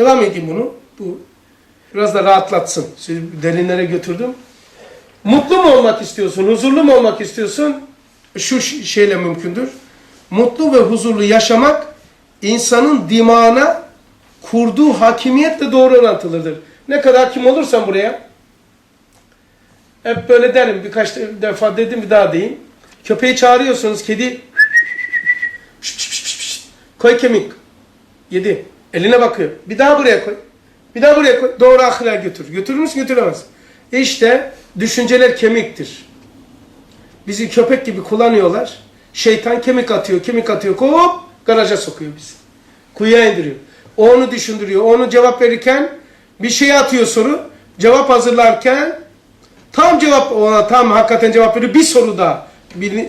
Devam edeyim bunu. Bu biraz da rahatlatsın. Sizi derinlere götürdüm. Mutlu mu olmak istiyorsun? Huzurlu mu olmak istiyorsun? Şu şeyle mümkündür. Mutlu ve huzurlu yaşamak insanın dimağına kurduğu hakimiyetle doğru orantılıdır. Ne kadar hakim olursan buraya hep böyle derim birkaç defa dedim bir daha diyeyim. Köpeği çağırıyorsunuz kedi koy kemik yedi eline bakıyor. Bir daha buraya koy. Bir daha buraya koy. Doğru ahlaka götür. Götürür müsün götüremez. İşte düşünceler kemiktir. Bizi köpek gibi kullanıyorlar. Şeytan kemik atıyor, kemik atıyor. Hop garaja sokuyor bizi. Kuyuya indiriyor. O onu düşündürüyor. Onu cevap verirken bir şeye atıyor soru. Cevap hazırlarken tam cevap ona tam hakikaten cevap veriyor. Bir soru daha. Bir,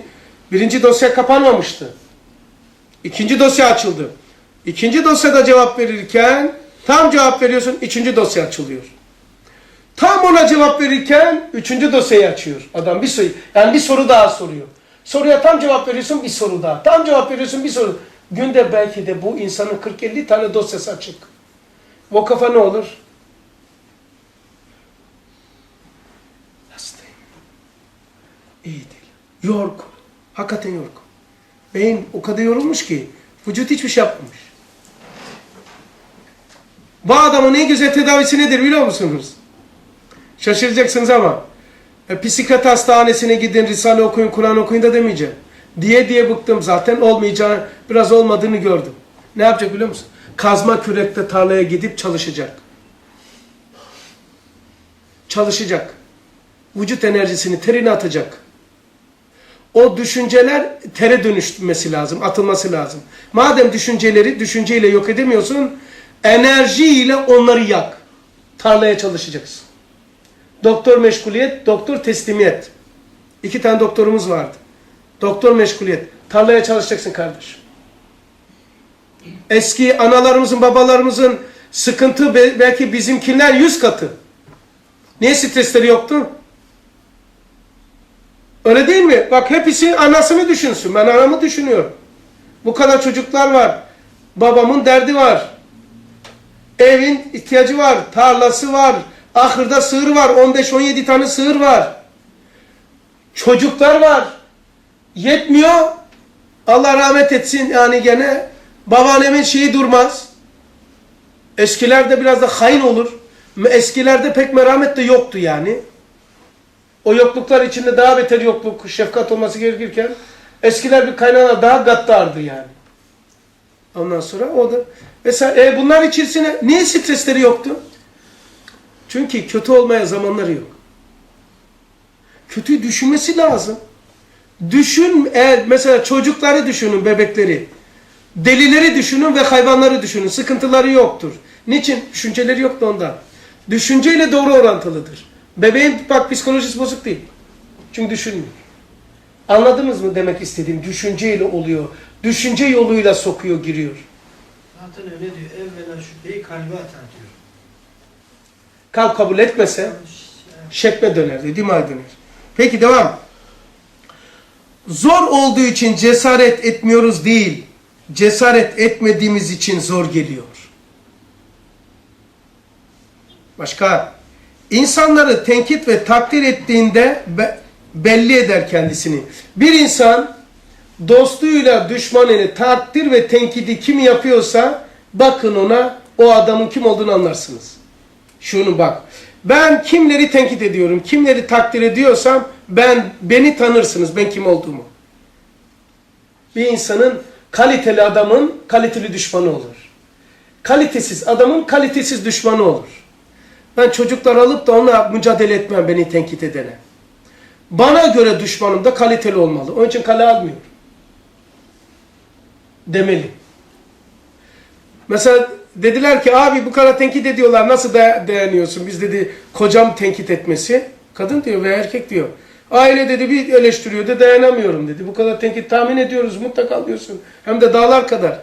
birinci dosya kapanmamıştı. İkinci dosya açıldı. İkinci dosyada cevap verirken tam cevap veriyorsun. Üçüncü dosya açılıyor. Tam ona cevap verirken üçüncü dosyayı açıyor. Adam bir soru, yani bir soru daha soruyor. Soruya tam cevap veriyorsun bir soru daha. Tam cevap veriyorsun bir soru. Günde belki de bu insanın 40-50 tane dosyası açık. O kafa ne olur? Hastayım. İyi değil. Yorgun. Hakikaten yorgun. Beyin o kadar yorulmuş ki vücut hiçbir şey yapmamış. Bu adamın en güzel tedavisi nedir biliyor musunuz? Şaşıracaksınız ama e, psikiyatri hastanesine gidin, Risale okuyun, Kur'an okuyun da demeyeceğim. Diye diye bıktım zaten olmayacağını, biraz olmadığını gördüm. Ne yapacak biliyor musun? Kazma kürekte tarlaya gidip çalışacak. Çalışacak. Vücut enerjisini, terini atacak. O düşünceler tere dönüşmesi lazım, atılması lazım. Madem düşünceleri düşünceyle yok edemiyorsun, enerjiyle onları yak. Tarlaya çalışacaksın. Doktor meşguliyet, doktor teslimiyet. İki tane doktorumuz vardı. Doktor meşguliyet. Tarlaya çalışacaksın kardeşim. Eski analarımızın, babalarımızın sıkıntı be- belki bizimkiler yüz katı. Niye stresleri yoktu? Öyle değil mi? Bak hepsi anasını düşünsün. Ben anamı düşünüyorum. Bu kadar çocuklar var. Babamın derdi var. Evin ihtiyacı var. Tarlası var. Ahırda sığır var. 15-17 tane sığır var. Çocuklar var. Yetmiyor. Allah rahmet etsin yani gene babaannemin şeyi durmaz. Eskilerde biraz da hain olur. Eskilerde pek merhamet de yoktu yani. O yokluklar içinde daha beter yokluk, şefkat olması gerekirken eskiler bir kaynana daha gaddardı yani. Ondan sonra o da mesela e, bunlar içerisine niye stresleri yoktu? Çünkü kötü olmaya zamanları yok. Kötüyü düşünmesi lazım. Düşün, eğer mesela çocukları düşünün, bebekleri. Delileri düşünün ve hayvanları düşünün. Sıkıntıları yoktur. Niçin? Düşünceleri yoktu ondan. Düşünceyle doğru orantılıdır. Bebeğin bak psikolojisi bozuk değil. Çünkü düşünmüyor. Anladınız mı demek istediğim? Düşünceyle oluyor. Düşünce yoluyla sokuyor, giriyor. Zaten öyle diyor. Evvela şüpheyi kalbe atar diyor. Kalp kabul etmese şekme döner, diyor, dimağ döner. Peki devam. Zor olduğu için cesaret etmiyoruz değil. Cesaret etmediğimiz için zor geliyor. Başka. İnsanları tenkit ve takdir ettiğinde be- belli eder kendisini. Bir insan dostluğuyla düşmanını takdir ve tenkidi kim yapıyorsa bakın ona o adamın kim olduğunu anlarsınız. Şunu bak. Ben kimleri tenkit ediyorum, kimleri takdir ediyorsam ben beni tanırsınız ben kim olduğumu. Bir insanın kaliteli adamın kaliteli düşmanı olur. Kalitesiz adamın kalitesiz düşmanı olur. Ben çocuklar alıp da onunla mücadele etmem beni tenkit edene. Bana göre düşmanım da kaliteli olmalı. Onun için kale almıyor. Demeli. Mesela dediler ki abi bu kadar tenkit ediyorlar nasıl da dayanıyorsun? Biz dedi kocam tenkit etmesi. Kadın diyor ve erkek diyor. Aile dedi bir eleştiriyor da dayanamıyorum dedi. Bu kadar tenkit tahmin ediyoruz mutlaka diyorsun. Hem de dağlar kadar.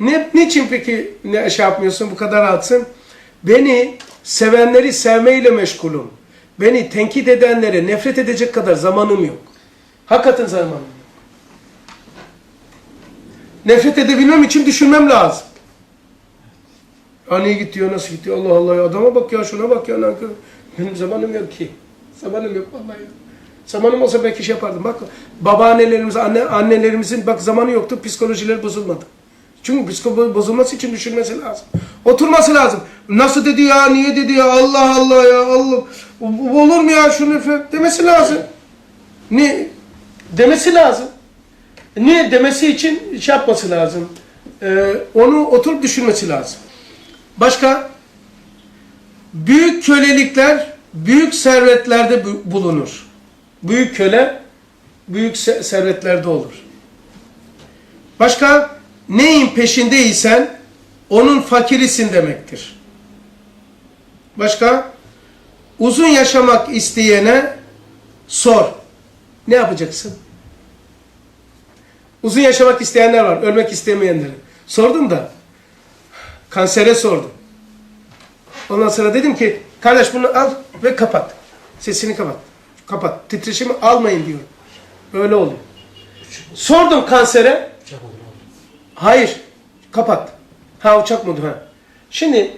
Ne, niçin peki ne şey yapmıyorsun bu kadar rahatsın? Beni sevenleri sevmeyle meşgulüm. Beni tenkit edenlere nefret edecek kadar zamanım yok. Hakikaten zamanım. Nefret edebilmem için düşünmem lazım. Hani gidiyor nasıl gidiyor Allah Allah ya adama bak ya şuna bak ya nankör. Benim zamanım yok ki. Zamanım yok vallahi ya. Zamanım olsa belki şey yapardım. Bak babaannelerimiz, anne, annelerimizin bak zamanı yoktu psikolojileri bozulmadı. Çünkü psikoloji bozulması için düşünmesi lazım. Oturması lazım. Nasıl dedi ya, niye dedi ya, Allah Allah ya, Allah. Olur mu ya şunu demesi lazım. Ne? Demesi lazım. Niye? Demesi için şey yapması lazım. Ee, onu oturup düşünmesi lazım. Başka? Büyük kölelikler büyük servetlerde bu- bulunur. Büyük köle büyük se- servetlerde olur. Başka? Neyin peşindeysen onun fakirisin demektir. Başka? Uzun yaşamak isteyene sor. Ne yapacaksın? Uzun yaşamak isteyenler var, ölmek istemeyenlere. Sordum da, kansere sordum. Ondan sonra dedim ki, kardeş bunu al ve kapat. Sesini kapat. Kapat. Titreşimi almayın diyor. Öyle oluyor. Sordum kansere. Hayır. Kapat. Ha uçak modu ha. Şimdi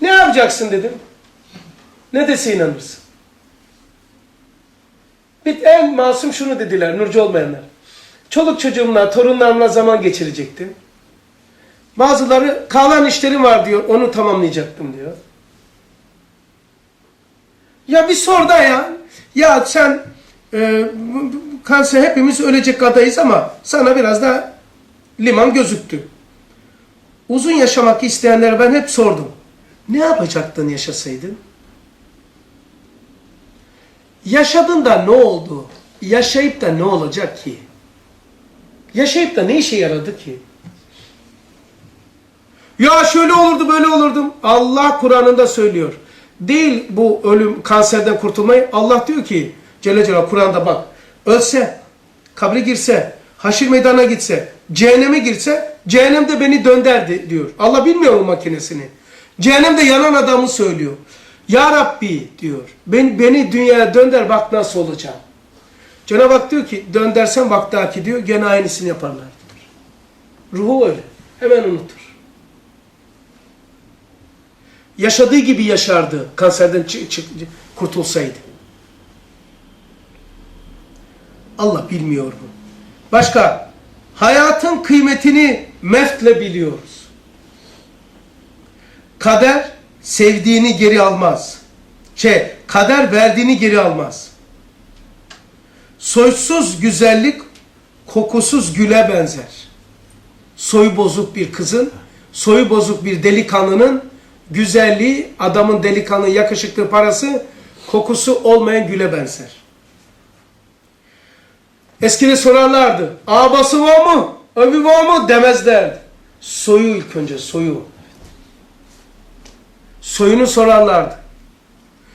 ne yapacaksın dedim. Ne dese inanırsın. Bir en masum şunu dediler Nurcu olmayanlar. Çoluk çocuğumla, torunlarımla zaman geçirecektim. Bazıları kalan işlerim var diyor, onu tamamlayacaktım diyor. Ya bir sor da ya. Ya sen e, kanser hepimiz ölecek adayız ama sana biraz da liman gözüktü. Uzun yaşamak isteyenlere ben hep sordum. Ne yapacaktın yaşasaydın? Yaşadın da ne oldu? Yaşayıp da ne olacak ki? Yaşayıp da ne işe yaradı ki? Ya şöyle olurdu böyle olurdum. Allah Kur'an'ında söylüyor. Değil bu ölüm kanserden kurtulmayı. Allah diyor ki Celle Celaluhu Kur'an'da bak. Ölse, kabre girse, haşir meydana gitse, cehenneme girse, cehennemde beni dönderdi diyor. Allah bilmiyor o makinesini. Cehennemde yanan adamı söylüyor. Ya Rabbi diyor. Ben, beni dünyaya dönder bak nasıl olacağım. Cenab-ı Hak diyor ki döndersen bak daha ki diyor gene aynısını yaparlar diyor. Ruhu öyle. Hemen unutur. Yaşadığı gibi yaşardı kanserden kurtulsaydı. Allah bilmiyor mu? Başka? Hayatın kıymetini meftle biliyoruz. Kader sevdiğini geri almaz. Şey, kader verdiğini geri almaz. Soysuz güzellik kokusuz güle benzer. Soy bozuk bir kızın, soyu bozuk bir delikanlının güzelliği, adamın delikanlı yakışıklı parası, kokusu olmayan güle benzer. Eskide sorarlardı. Abası var mı? Öbü var mı? Demezlerdi. Soyu ilk önce, soyu. Soyunu sorarlardı.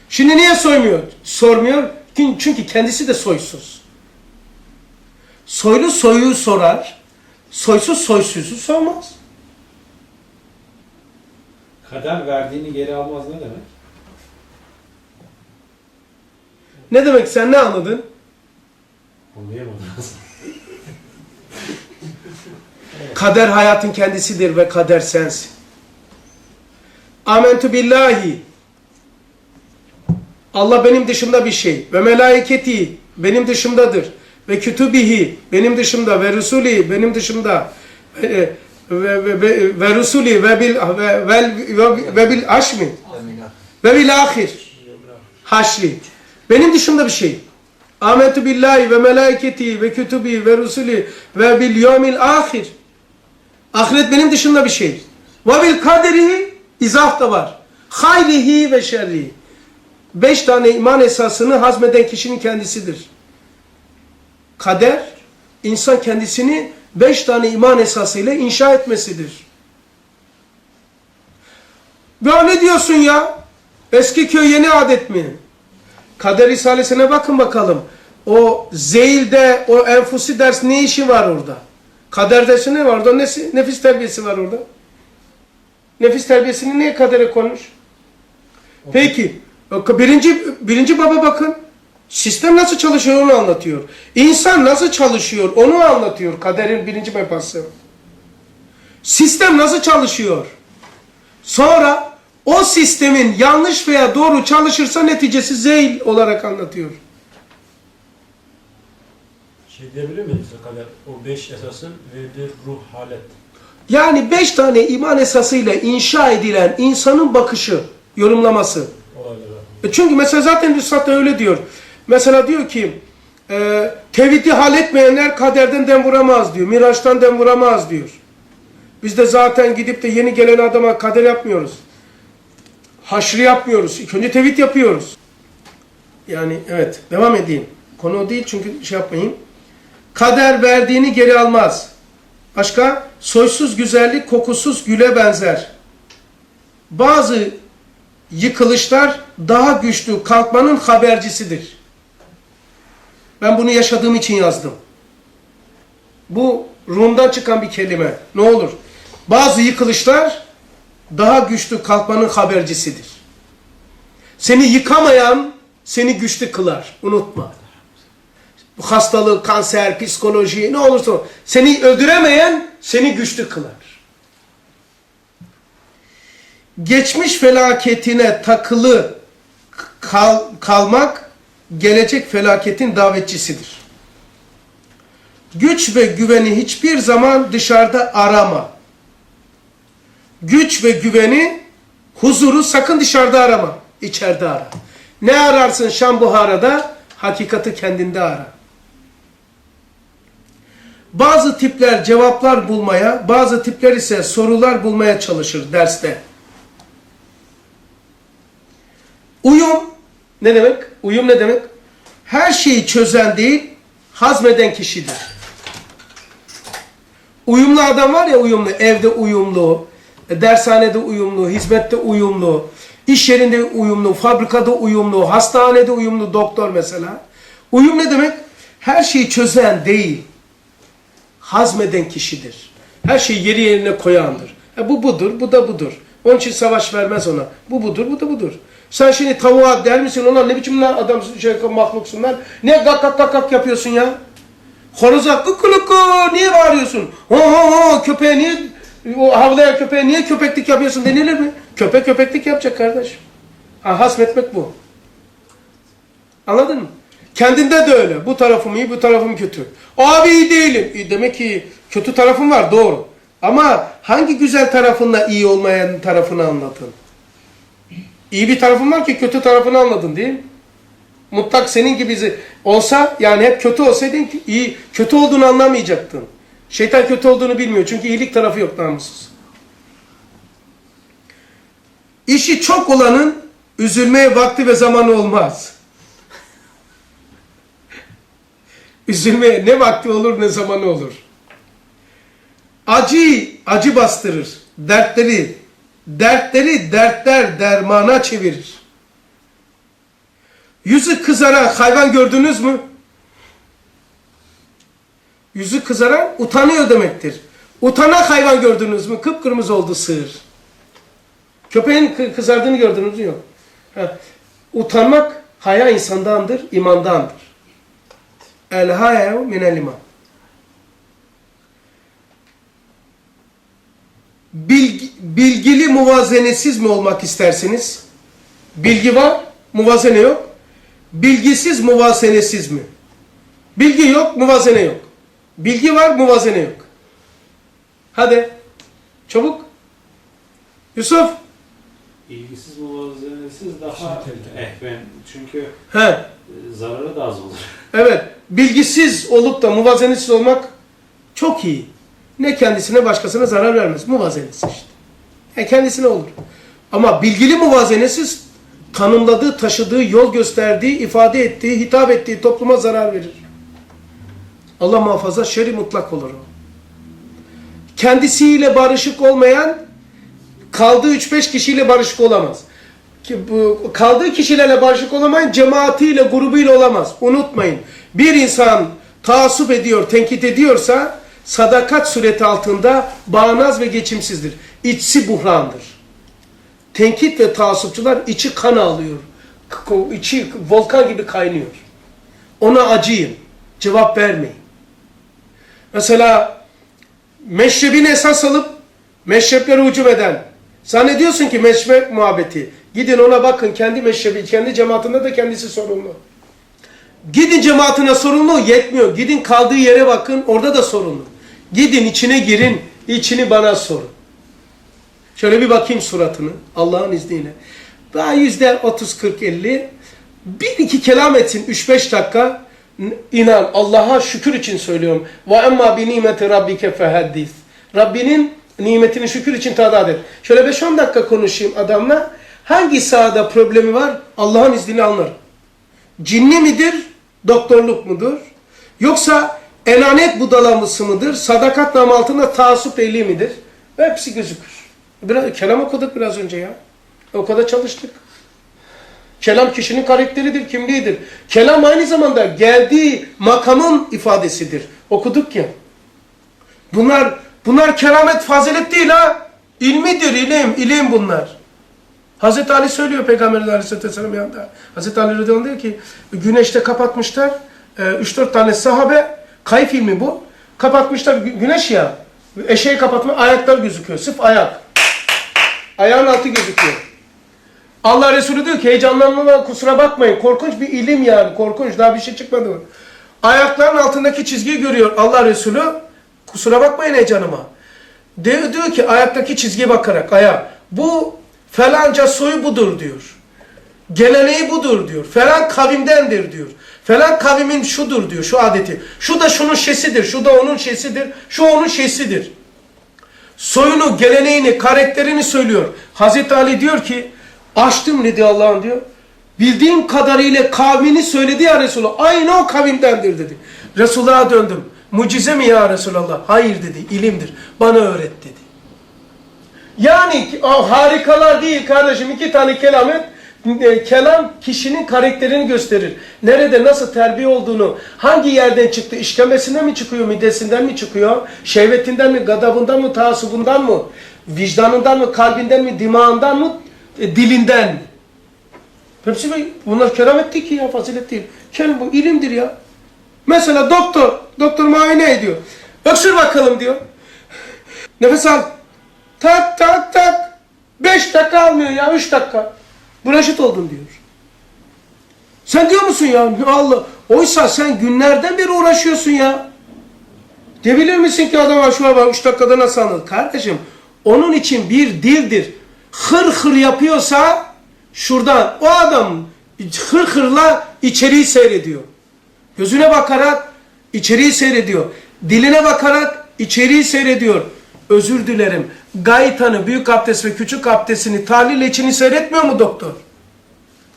Şimdi niye soymuyor? Sormuyor. Çünkü kendisi de soysuz. Soylu soyu sorar. Soysuz soysuzu sormaz. Kader verdiğini geri almaz ne demek? Ne demek sen ne anladın? Anlayamadım. Kader hayatın kendisidir ve kader sensin. Amentu billahi. Allah benim dışımda bir şey. Ve melaiketi benim dışımdadır. Ve kütübihi benim dışımda. Ve rusuli benim dışımda. Ve, ve, ve, ve, ve rusuli ve bil, ve, ve, ve, ve bil aşmi. Ve bil ahir. Haşri. Benim dışımda bir şey. Amentu billahi ve melaiketi ve kütübi ve rusuli ve bil yevmil ahir. Ahiret benim dışımda bir şey. Ve bil kaderihi izah da var. Hayrihi ve şerrihi. Beş tane iman esasını hazmeden kişinin kendisidir. Kader, insan kendisini beş tane iman esasıyla inşa etmesidir. Ne diyorsun ya? Eski köy yeni adet mi? Kader Risalesi'ne bakın bakalım. O zeyilde, o enfusi ders ne işi var orada? Kader dersi ne var orada? Nesi, nefis terbiyesi var orada. Nefis terbiyesini niye kadere konuş? Peki, birinci, birinci baba bakın. Sistem nasıl çalışıyor onu anlatıyor. İnsan nasıl çalışıyor onu anlatıyor kaderin birinci mefası. Sistem nasıl çalışıyor? Sonra o sistemin yanlış veya doğru çalışırsa neticesi zeyl olarak anlatıyor. Şey diyebilir miyiz kadar o beş esasın verdiği ruh halet. Yani beş tane iman esasıyla inşa edilen insanın bakışı, yorumlaması. Olaylara. E Çünkü mesela zaten da öyle diyor. Mesela diyor ki e, tevhidi halletmeyenler kaderden dem vuramaz diyor. Miraçtan dem vuramaz diyor. Biz de zaten gidip de yeni gelen adama kader yapmıyoruz. Haşrı yapmıyoruz. İlk önce tevhid yapıyoruz. Yani evet devam edeyim. Konu değil çünkü şey yapmayın. Kader verdiğini geri almaz. Başka? Soysuz güzellik kokusuz güle benzer. Bazı yıkılışlar daha güçlü kalkmanın habercisidir. Ben bunu yaşadığım için yazdım. Bu Rum'dan çıkan bir kelime. Ne olur? Bazı yıkılışlar daha güçlü kalkmanın habercisidir. Seni yıkamayan seni güçlü kılar. Unutma. Bu hastalık, kanser, psikoloji ne olursa. Seni öldüremeyen seni güçlü kılar. Geçmiş felaketine takılı kal- kalmak gelecek felaketin davetçisidir. Güç ve güveni hiçbir zaman dışarıda arama. Güç ve güveni, huzuru sakın dışarıda arama. içeride ara. Ne ararsın Şam Buhara'da? Hakikati kendinde ara. Bazı tipler cevaplar bulmaya, bazı tipler ise sorular bulmaya çalışır derste. Uyum ne demek? Uyum ne demek? Her şeyi çözen değil, hazmeden kişidir. Uyumlu adam var ya uyumlu, evde uyumlu, dershanede uyumlu, hizmette uyumlu, iş yerinde uyumlu, fabrikada uyumlu, hastanede uyumlu doktor mesela. Uyum ne demek? Her şeyi çözen değil, hazmeden kişidir. Her şeyi yeri yerine koyandır. E bu budur, bu da budur. Onun için savaş vermez ona. Bu budur, bu da budur. Sen şimdi tavuğa der misin ona ne biçim lan adam şey, mahluksun lan? Ne gak gak gak gak yapıyorsun ya? Horoza kukuluku niye bağırıyorsun? Ho ho ho köpeğe niye o havlayan köpeğe niye köpeklik yapıyorsun denilir mi? Köpek köpeklik yapacak kardeş. Ha, hasmetmek bu. Anladın mı? Kendinde de öyle. Bu tarafım iyi, bu tarafım kötü. Abi iyi değilim. İyi, demek ki kötü tarafım var, doğru. Ama hangi güzel tarafınla iyi olmayan tarafını anladın? İyi bir tarafın var ki kötü tarafını anladın değil mi? Mutlak senin gibi olsa yani hep kötü olsaydın ki iyi kötü olduğunu anlamayacaktın. Şeytan kötü olduğunu bilmiyor çünkü iyilik tarafı yok namussuz. İşi çok olanın üzülmeye vakti ve zamanı olmaz. Üzülmeye ne vakti olur ne zamanı olur. Acı, acı bastırır. Dertleri, dertleri dertler dermana çevirir. Yüzü kızaran hayvan gördünüz mü? Yüzü kızaran utanıyor demektir. Utanan hayvan gördünüz mü? Kıpkırmızı oldu sığır. Köpeğin kı- kızardığını gördünüz mü? Yok. Utanmak haya insandandır, imandandır. El hayav minel iman. Bilgi, bilgili muvazenesiz mi olmak istersiniz? Bilgi var, muvazene yok. Bilgisiz muvazenesiz mi? Bilgi yok, muvazene yok. Bilgi var, muvazene yok. Hadi. Çabuk. Yusuf. İlgisiz muvazenesiz daha ehven. Çünkü He. zararı da az olur. Evet. Bilgisiz olup da muvazenesiz olmak çok iyi. Ne kendisine başkasına zarar vermez. Muvazenesiz işte. Yani kendisine olur. Ama bilgili muvazenesiz tanımladığı, taşıdığı, yol gösterdiği, ifade ettiği, hitap ettiği topluma zarar verir. Allah muhafaza şerri mutlak olur o. Kendisiyle barışık olmayan kaldığı 3-5 kişiyle barışık olamaz. Kaldığı kişilerle barışık olamayan cemaatiyle, grubuyla olamaz. Unutmayın. Bir insan taassup ediyor, tenkit ediyorsa sadakat sureti altında bağnaz ve geçimsizdir. İçsi buhrandır. Tenkit ve taassupçular içi kan alıyor. İçi volkan gibi kaynıyor. Ona acıyın. Cevap vermeyin. Mesela meşrebini esas alıp meşreplere hücum eden, Zannediyorsun ki meşrep muhabbeti. Gidin ona bakın kendi meşrebi, kendi cemaatinde de kendisi sorumlu. Gidin cemaatine sorumlu yetmiyor. Gidin kaldığı yere bakın orada da sorumlu. Gidin içine girin, içini bana sorun. Şöyle bir bakayım suratını Allah'ın izniyle. Daha yüzde 30 40 50 bir iki kelam etsin 3-5 dakika inan Allah'a şükür için söylüyorum. Ve emma bi nimeti rabbike fehaddis. Rabbinin nimetini şükür için tadat et. Şöyle 5-10 dakika konuşayım adamla. Hangi sahada problemi var? Allah'ın izniyle anlarım. Cinni midir? Doktorluk mudur? Yoksa enanet budalaması mıdır? Sadakat namı altında taassup ehli midir? Hepsi gözükür. Biraz, kelam okuduk biraz önce ya. O kadar çalıştık. Kelam kişinin karakteridir, kimliğidir. Kelam aynı zamanda geldiği makamın ifadesidir. Okuduk ya. Bunlar bunlar keramet fazilet değil ha. İlmidir, ilim, ilim bunlar. Hazreti Ali söylüyor Peygamber Aleyhisselatü Vesselam yanında. Hazreti Ali Rıdvan diyor ki güneşte kapatmışlar. 3-4 tane sahabe kayıp filmi bu. Kapatmışlar gü- güneş ya. Eşeği kapatma ayaklar gözüküyor. Sırf ayak. Ayağın altı gözüküyor. Allah Resulü diyor ki heyecanlanma kusura bakmayın. Korkunç bir ilim yani. Korkunç. Daha bir şey çıkmadı mı? Ayakların altındaki çizgiyi görüyor Allah Resulü. Kusura bakmayın heyecanıma. Diyor, diyor ki ayaktaki çizgiye bakarak aya bu falanca soyu budur diyor. Geleneği budur diyor. Falan kavimdendir diyor. Falan kavimin şudur diyor şu adeti. Şu da şunun şesidir. Şu da onun şesidir. Şu onun şesidir. Soyunu, geleneğini, karakterini söylüyor. Hazreti Ali diyor ki açtım dedi Allah'ın diyor. Bildiğim kadarıyla kavmini söyledi ya Resulullah. Aynı o kavimdendir dedi. Resulullah'a döndüm. Mucize mi ya Resulallah? Hayır dedi. ilimdir. Bana öğret dedi. Yani o harikalar değil kardeşim. iki tane kelam et. E, Kelam kişinin karakterini gösterir. Nerede nasıl terbiye olduğunu, hangi yerden çıktı, işkembesinden mi çıkıyor, midesinden mi çıkıyor, şehvetinden mi, gadabından mı, taassubundan mı, vicdanından mı, kalbinden mi, dimağından mı, e, dilinden mi? Hepsi bu- bunlar keramet değil ki ya, fazilet değil. Kelam bu ilimdir ya. Mesela doktor, doktor muayene ediyor. Öksür bakalım diyor. Nefes al. Tak tak tak. Beş dakika almıyor ya, üç dakika. Bronşit oldun diyor. Sen diyor musun ya Allah? Oysa sen günlerden beri uğraşıyorsun ya. Diyebilir misin ki adama şuna bak üç dakikada nasıl anladın? Kardeşim onun için bir dildir. Hır hır yapıyorsa şuradan o adam hır hırla içeriği seyrediyor. Gözüne bakarak içeriği seyrediyor. Diline bakarak içeriği seyrediyor. Özür dilerim. Gaytanı, büyük abdest ve küçük abdestini, tahlil içini seyretmiyor mu doktor?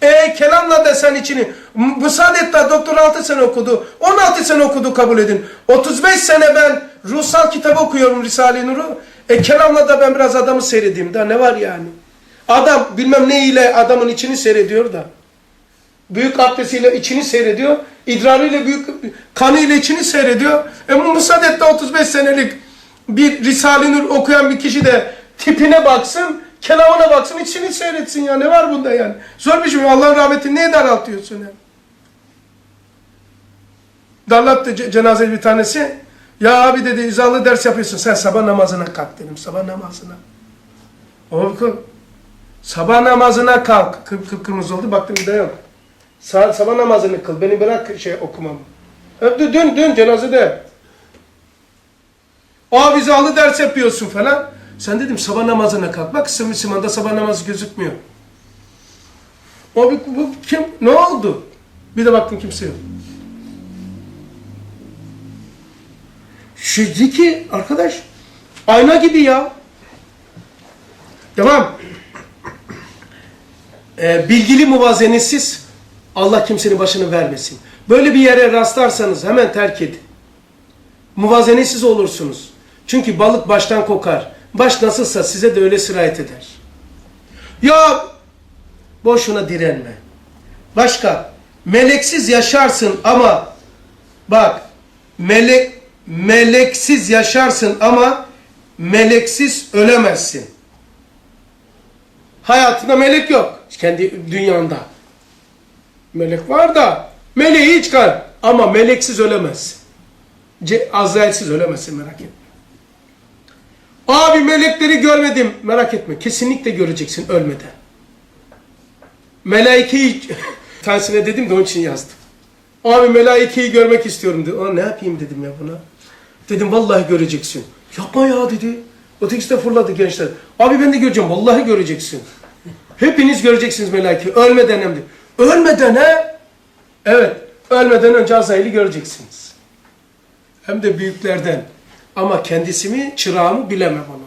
E kelamla da sen içini. M- Müsaadet'te doktor 6 sene okudu. 16 sene okudu kabul edin. 35 sene ben ruhsal kitabı okuyorum Risale-i Nur'u. E kelamla da ben biraz adamı seyredeyim. Da ne var yani? Adam bilmem ne ile adamın içini seyrediyor da. Büyük abdestiyle içini seyrediyor. idrarıyla büyük kanıyla içini seyrediyor. E bu Müsaadet'te 35 senelik bir Risale-i Nur okuyan bir kişi de tipine baksın, kelamına baksın, içini seyretsin ya. Ne var bunda yani? Zor bir şey. Allah'ın rahmetini niye daraltıyorsun yani? Darlattı ce- cenazeli bir tanesi. Ya abi dedi izalı ders yapıyorsun. Sen sabah namazına kalk dedim. Sabah namazına. O Sabah namazına kalk. Kıp kıpkırmızı oldu. Baktım bir de yok. Sa- sabah namazını kıl. Beni bırak şey okumam. Dün dün cenazede. Abi vizalı ders yapıyorsun falan. Sen dedim sabah namazına kalk. Bak Müslüman'da sabah namazı gözükmüyor. Abi bu kim? Ne oldu? Bir de baktım kimse yok. Şu ziki arkadaş ayna gibi ya. Tamam. Ee, bilgili muvazenetsiz Allah kimsenin başını vermesin. Böyle bir yere rastlarsanız hemen terk edin. Muvazenetsiz olursunuz. Çünkü balık baştan kokar. Baş nasılsa size de öyle sirayet eder. Ya boşuna direnme. Başka meleksiz yaşarsın ama bak melek meleksiz yaşarsın ama meleksiz ölemezsin. Hayatında melek yok. Kendi dünyanda. Melek var da meleği çıkar ama meleksiz ölemezsin. Azrailsiz ölemezsin merak etme. Abi melekleri görmedim. Merak etme. Kesinlikle göreceksin ölmeden. Melaikeyi tanesine dedim de onun için yazdım. Abi melaikeyi görmek istiyorum dedi. Aa, ne yapayım dedim ya buna. Dedim vallahi göreceksin. Yapma ya dedi. Ötekisi de fırladı gençler. Abi ben de göreceğim. Vallahi göreceksin. Hepiniz göreceksiniz melaikeyi. Ölmeden hem de. Ölmeden he? Evet. Ölmeden önce Azrail'i göreceksiniz. Hem de büyüklerden. Ama kendisi mi, çırağı mı bilemem onu.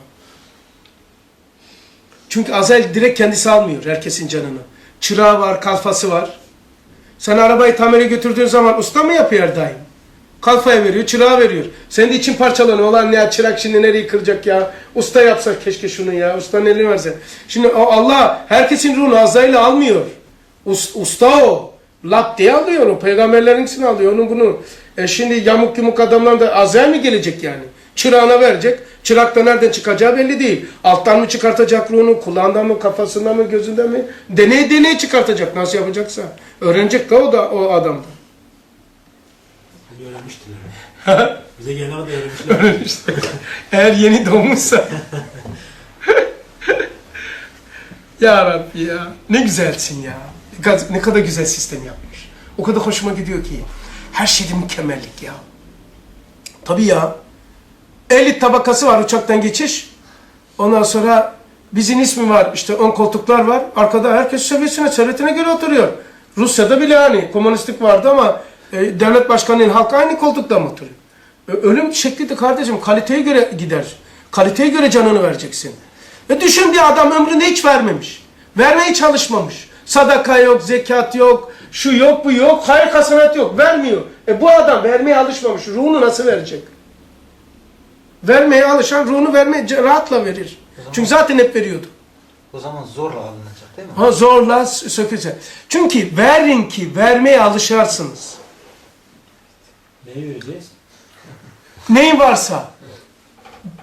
Çünkü Azrail direkt kendisi almıyor herkesin canını. Çırağı var, kalfası var. Sen arabayı tamire götürdüğün zaman usta mı yapıyor daim? Kalfaya veriyor, çırağı veriyor. Senin de için parçalanıyor. Olan ne ya çırak şimdi nereyi kıracak ya? Usta yapsa keşke şunu ya. Usta elini verse. Şimdi Allah herkesin ruhunu Azrail'i almıyor. Us- usta o. Lap diye alıyor onu. Peygamberlerinkisini alıyor. Onun bunu. E şimdi yamuk yumuk adamlar da Azrail mi gelecek yani? Çırağına verecek. Çırak da nereden çıkacağı belli değil. Alttan mı çıkartacak ruhunu? Kulağından mı? Kafasından mı? Gözünden mi? Deney deney çıkartacak. Nasıl yapacaksa. Öğrenecek de o da o adam da. Öğrenmiştiler. Bize gelene kadar öğrenmişler. Eğer yeni doğmuşsa. ya Rabbi ya. Ne güzelsin ya. Ne kadar güzel sistem yapmış. O kadar hoşuma gidiyor ki. Her şeyde mükemmellik ya. Tabii ya. Elit tabakası var uçaktan geçiş. Ondan sonra bizim ismi var. işte ön koltuklar var. Arkada herkes seviyesine, servetine göre oturuyor. Rusya'da bile hani komünistlik vardı ama e, devlet başkanının halkı aynı koltukta mı oturuyor? E, ölüm şekli de kardeşim kaliteye göre gider. Kaliteye göre canını vereceksin. E düşün bir adam ömründe hiç vermemiş. Vermeye çalışmamış. Sadaka yok, zekat yok, şu yok, bu yok, hayır kasanat yok. Vermiyor. E bu adam vermeye alışmamış. Ruhunu nasıl verecek? Vermeye alışan ruhunu vermeye rahatla verir. Çünkü zaten hep veriyordu. O zaman zorla alınacak değil mi? Ha zorla sökecek. Çünkü verin ki vermeye alışarsınız. Neyi vereceğiz? Neyin varsa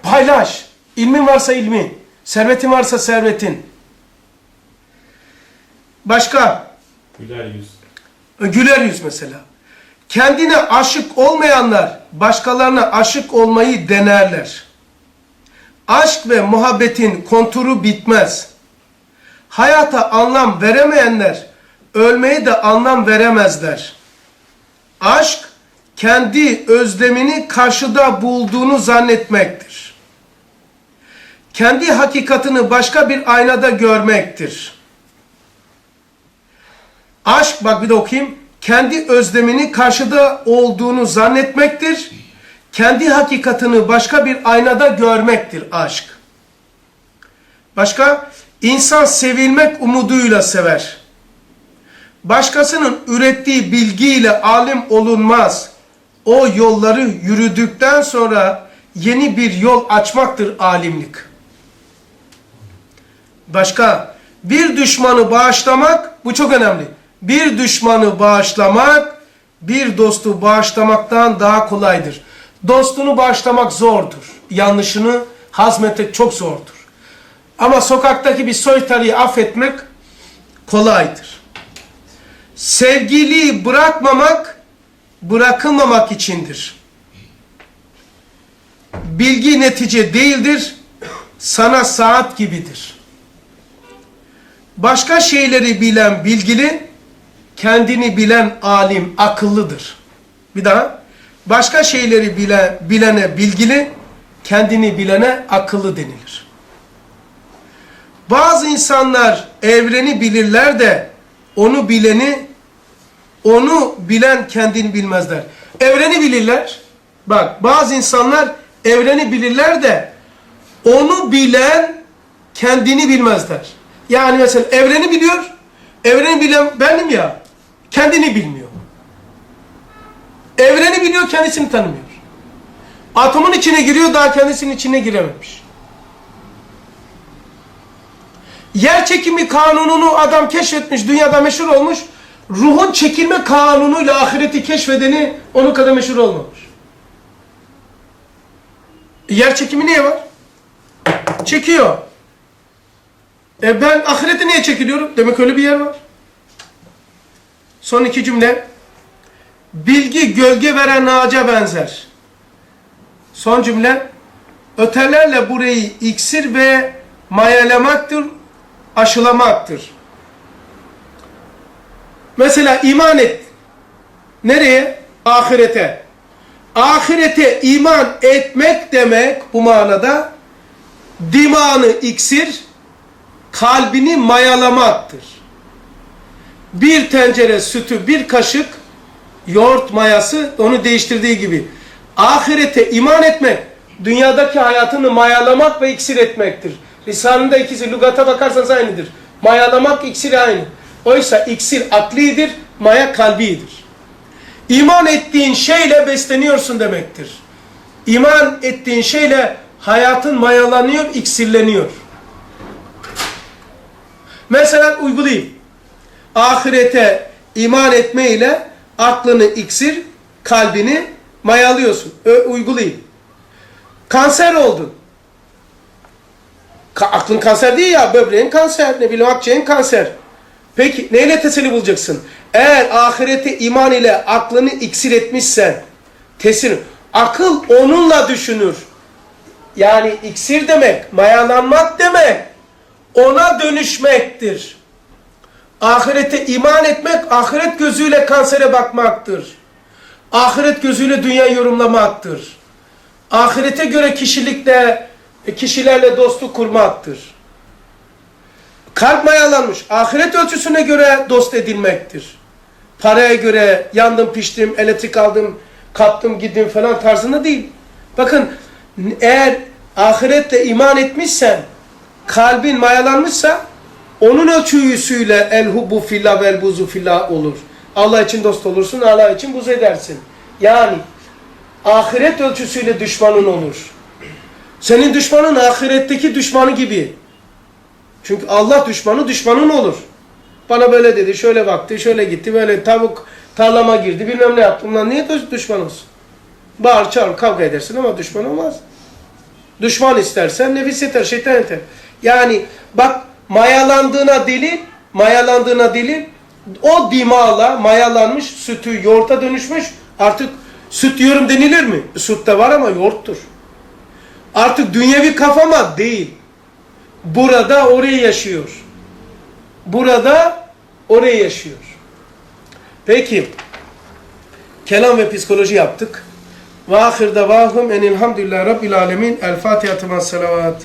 paylaş. İlmin varsa ilmin. Servetin varsa servetin. Başka? Güler yüz. Güler yüz mesela. Kendine aşık olmayanlar başkalarına aşık olmayı denerler. Aşk ve muhabbetin konturu bitmez. Hayata anlam veremeyenler ölmeye de anlam veremezler. Aşk kendi özlemini karşıda bulduğunu zannetmektir. Kendi hakikatini başka bir aynada görmektir. Aşk bak bir de okuyayım. Kendi özlemini karşıda olduğunu zannetmektir. Kendi hakikatini başka bir aynada görmektir aşk. Başka? İnsan sevilmek umuduyla sever. Başkasının ürettiği bilgiyle alim olunmaz. O yolları yürüdükten sonra yeni bir yol açmaktır alimlik. Başka? Bir düşmanı bağışlamak, bu çok önemli. Bir düşmanı bağışlamak, bir dostu bağışlamaktan daha kolaydır. Dostunu bağışlamak zordur. Yanlışını hazmetmek çok zordur. Ama sokaktaki bir soytarıyı affetmek kolaydır. Sevgiliyi bırakmamak, bırakılmamak içindir. Bilgi netice değildir, sana saat gibidir. Başka şeyleri bilen bilgili, kendini bilen alim akıllıdır. Bir daha. Başka şeyleri bile, bilene bilgili, kendini bilene akıllı denilir. Bazı insanlar evreni bilirler de onu bileni, onu bilen kendini bilmezler. Evreni bilirler. Bak bazı insanlar evreni bilirler de onu bilen kendini bilmezler. Yani mesela evreni biliyor, evreni bilen benim ya, kendini bilmiyor. Evreni biliyor, kendisini tanımıyor. Atomun içine giriyor, daha kendisinin içine girememiş. Yer çekimi kanununu adam keşfetmiş, dünyada meşhur olmuş. Ruhun çekilme kanunuyla ahireti keşfedeni onun kadar meşhur olmamış. Yer çekimi niye var? Çekiyor. E ben ahirete niye çekiliyorum? Demek öyle bir yer var. Son iki cümle. Bilgi gölge veren ağaca benzer. Son cümle. ötelerle burayı iksir ve mayalamaktır, aşılamaktır. Mesela iman et. Nereye? Ahirete. Ahirete iman etmek demek bu manada dimağını iksir, kalbini mayalamaktır. Bir tencere sütü, bir kaşık yoğurt mayası onu değiştirdiği gibi. Ahirete iman etmek, dünyadaki hayatını mayalamak ve iksir etmektir. Risale'nin ikisi, lügata bakarsanız aynıdır. Mayalamak, iksir aynı. Oysa iksir aklidir, maya kalbidir. İman ettiğin şeyle besleniyorsun demektir. İman ettiğin şeyle hayatın mayalanıyor, iksirleniyor. Mesela uygulayayım. Ahirete iman etme ile aklını iksir, kalbini mayalıyorsun. Ö, uygulayayım. Kanser oldun. Ka- aklın kanser değil ya, böbreğin kanser, ne bileyim akciğerin kanser. Peki neyle teselli bulacaksın? Eğer ahirete iman ile aklını iksir etmişsen, tesir, akıl onunla düşünür. Yani iksir demek, mayalanmak demek, ona dönüşmektir. Ahirete iman etmek, ahiret gözüyle kansere bakmaktır. Ahiret gözüyle dünya yorumlamaktır. Ahirete göre kişilikle, kişilerle dostluk kurmaktır. Kalp mayalanmış, ahiret ölçüsüne göre dost edilmektir. Paraya göre yandım piştim, elektrik aldım, kaptım gittim falan tarzında değil. Bakın eğer ahiretle iman etmişsen, kalbin mayalanmışsa onun ölçüsüyle el hubbu fillah vel buzu fillah olur. Allah için dost olursun, Allah için buz edersin. Yani ahiret ölçüsüyle düşmanın olur. Senin düşmanın ahiretteki düşmanı gibi. Çünkü Allah düşmanı düşmanın olur. Bana böyle dedi, şöyle baktı, şöyle gitti, böyle tavuk tarlama girdi, bilmem ne yaptı. Bunlar niye düş- düşman olsun? Bağır çağır kavga edersin ama düşman olmaz. Düşman istersen nefis yeter, şeytan yeter. Yani bak mayalandığına delil, mayalandığına delil o dimağla mayalanmış sütü yoğurta dönüşmüş. Artık süt diyorum denilir mi? Süt de var ama yoğurttur. Artık dünyevi kafama değil. Burada orayı yaşıyor. Burada orayı yaşıyor. Peki. Kelam ve psikoloji yaptık. Ve ahir davahum enilhamdülillah rabbil alemin. El Fatiha salavat.